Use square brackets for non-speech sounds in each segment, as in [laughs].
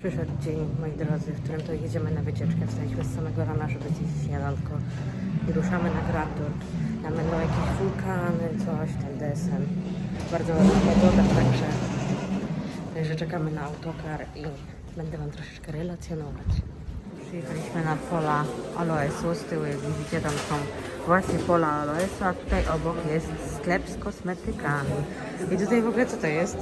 Przyszedł dzień, moi drodzy, w którym to jedziemy na wycieczkę. Wstaliśmy z samego rana, żeby zjeść śniadanko i ruszamy na Gratord. Tam będą jakieś wulkany, coś, ten desen. Bardzo ładna pogoda, także, także czekamy na autokar i będę Wam troszeczkę relacjonować. Przyjechaliśmy na pola aloesu, z tyłu jak widzicie tam są właśnie pola aloesu, a tutaj obok jest sklep z kosmetykami. I tutaj w ogóle co to jest?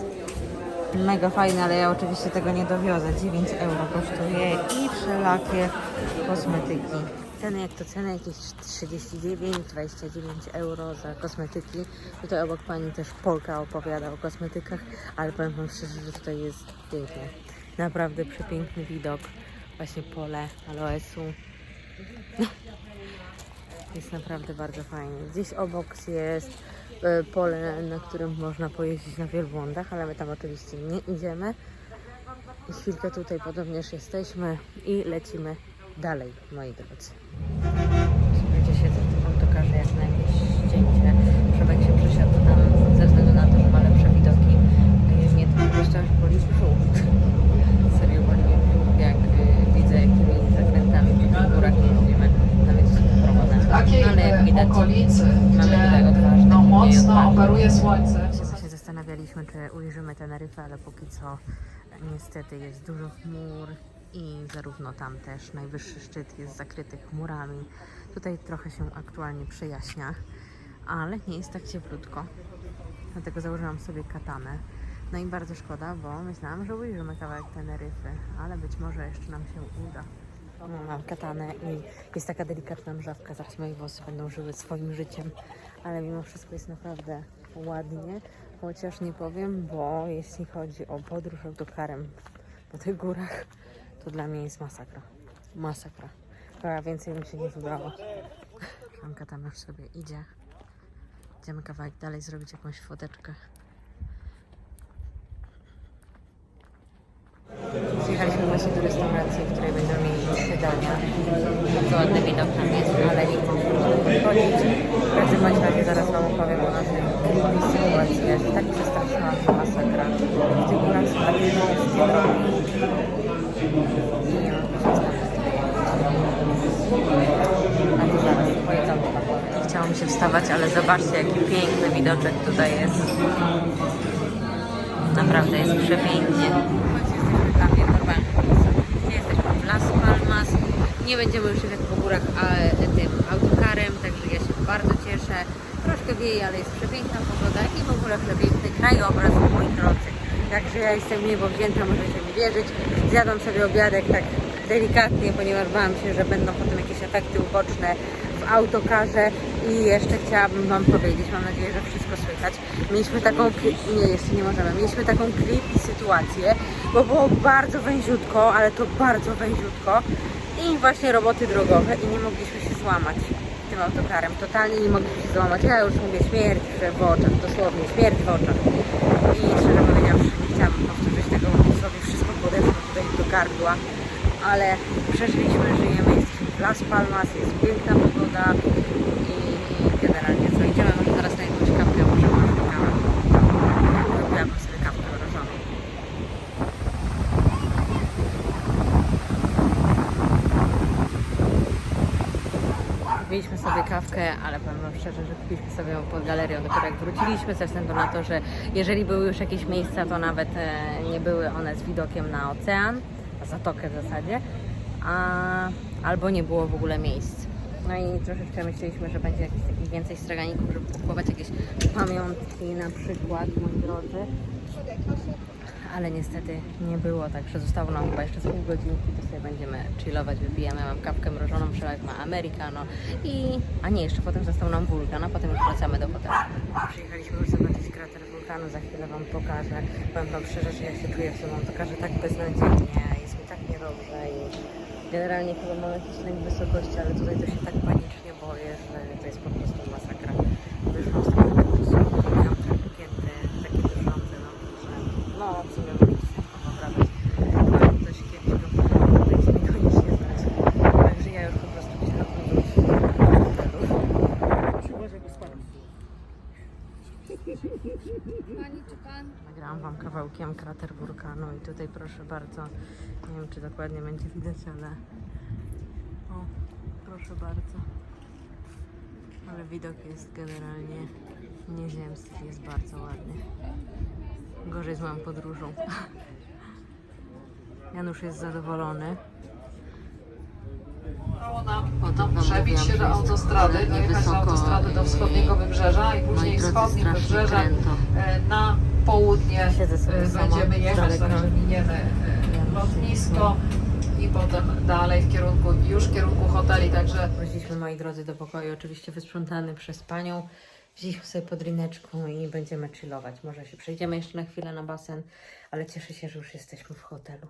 Mega fajne, ale ja oczywiście tego nie dowiozę. 9 euro kosztuje i wszelakie kosmetyki. Ceny jak to ceny, jakieś 39, 29 euro za kosmetyki. Tutaj obok pani też Polka opowiada o kosmetykach, ale powiem wam szczerze, że tutaj jest pięknie. Naprawdę przepiękny widok. Właśnie pole aloesu. [laughs] Jest naprawdę bardzo fajnie. Gdzieś obok jest pole, na którym można pojeździć na wielbłądach, ale my tam oczywiście nie idziemy. I chwilkę tutaj podobnież jesteśmy i lecimy dalej, moi drodzy. Słuchajcie, siedzę w tym autokarze jak na jakieś zdjęcie. Przemek się przesiadł tam ze względu na to, że ma lepsze widoki. Mnie to po prostu aż boli brzuch. [laughs] Serio boli mnie brzuch, jak y, widzę jakimi zakrętami tych górach jeździmy. Nawet jest prowadzone. takiej Ale jak e, widać, mamy gdzie mocno odważnych. operuje słońce. się właśnie zastanawialiśmy, czy ujrzymy Teneryfę, ale póki co niestety jest dużo chmur i zarówno tam też najwyższy szczyt jest zakryty chmurami. Tutaj trochę się aktualnie przejaśnia, ale nie jest tak cieplutko. Dlatego założyłam sobie katanę. No i bardzo szkoda, bo myślałam, że ujrzymy kawałek Teneryfy, ale być może jeszcze nam się uda. No, mam katanę i jest taka delikatna mrzawka, zaraz moje włosy będą żyły swoim życiem, ale mimo wszystko jest naprawdę ładnie, chociaż nie powiem, bo jeśli chodzi o podróż autokarem po tych górach, to dla mnie jest masakra. Masakra. A więcej mi się nie wybrało. Szanka tam już sobie idzie. Idziemy kawałek dalej zrobić jakąś foteczkę. Przyjechaliśmy właśnie do restauracji, w której będziemy mieli trzy dania. Bardzo ładny widok tam jest, ale nie chodzić. Razie zaraz Wam opowiem o naszej sytuacji. Ja się tak przestraszyłam, że masakra. W tych górach są takie wąskie drogi. I nie zaraz, Nie chciało mi się wstawać, ale zobaczcie, jaki piękny widoczek tutaj jest. Naprawdę jest przepięknie. Nie będziemy już jechać po górach a, tym autokarem, także ja się cieszę. Troszkę wieje, ale jest przepiękna pogoda i w ogóle przepiękny krajobraz, moi drodzy. Także ja jestem niebo wzięta, możecie mi wierzyć. Zjadłam sobie obiadek tak delikatnie, ponieważ bałam się, że będą potem jakieś efekty uboczne w autokarze i jeszcze chciałabym Wam powiedzieć, mam nadzieję, że wszystko słychać. Mieliśmy taką, nie jeszcze nie możemy, mieliśmy taką creepy sytuację, bo było bardzo węziutko, ale to bardzo węziutko i właśnie roboty drogowe i nie mogliśmy się złamać tym autokarem, totalnie nie mogliśmy się złamać. Ja już mówię śmierć w oczach, dosłownie śmierć w oczach. I szczerze powiedziawszy nie chciałabym powtórzyć tego, bo sobie wszystko podeszło tutaj do gardła, ale przeżyliśmy, żyjemy, w Las Palmas, jest piękna pogoda i generalnie co, idziemy może teraz na jakąś kawkę, może mamy kawę. Robiłabym sobie kawkę mrożoną. Kupiliśmy sobie kawkę, ale powiem Wam szczerze, że kupiliśmy sobie ją pod galerią dopiero jak wróciliśmy, ze względu na to, że jeżeli były już jakieś miejsca, to nawet e, nie były one z widokiem na ocean, na zatokę w zasadzie, a, albo nie było w ogóle miejsc. No i troszeczkę myśleliśmy, że będzie jakichś takich więcej straganików, żeby kupować jakieś pamiątki na przykład, moi drodzy. Ale niestety nie było, także zostało nam chyba jeszcze z pół godzinki, to sobie będziemy chillować, wypijemy. Mam kawkę mrożoną, przelek ma americano i... A nie, jeszcze potem został nam wulkan, a potem już wracamy do hotelu. Przyjechaliśmy już zobaczyć krater wulkanu, za chwilę Wam pokażę. Powiem Wam szczerze, że ja się czuję w tym autokarze tak beznadziejnie, jest mi tak niedobrze i generalnie chyba mam jakiś lęk wysokości, ale tutaj to się tak panicznie boję, że to jest po prostu masakra. Wyszłam z tego autobusu, miałam tak piękne, takie drżące, no, że no, w sumie mogę się szybko poprawić. Ale ktoś kiedyś go tutaj się niekoniecznie znać. Także ja już po prostu chciałam wrócić do hotelu. Pani czy pan? Nagrałam Wam kawałkiem krater wulkanu i tutaj proszę bardzo, nie wiem czy dokładnie będzie widać, ale o, proszę bardzo. Ale widok jest generalnie nieziemski, jest bardzo ładny. Gorzej z moją podróżą. [laughs] Janusz jest zadowolony. Udało nam przebić się do autostrady, dojechać do autostrady do wschodniego wybrzeża i później wybrzeżem kręto. e, na południe e, będziemy jechać, także miniemy e, lotnisko i potem dalej w kierunku, już w kierunku hoteli, także Wróciliśmy, moi drodzy, do pokoju, oczywiście wysprzątany przez panią. Wzięliśmy sobie podrineczką i będziemy chillować. Może się przejdziemy jeszcze na chwilę na basen, ale cieszę się, że już jesteśmy w hotelu.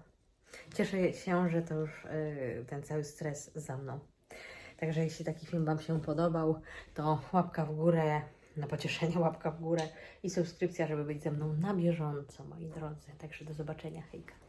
Cieszę się, że to już y, ten cały stres za mną. Także jeśli taki film Wam się podobał, to łapka w górę, na pocieszenie [laughs] łapka w górę i subskrypcja, żeby być ze mną na bieżąco, moi drodzy. Także do zobaczenia, hejka.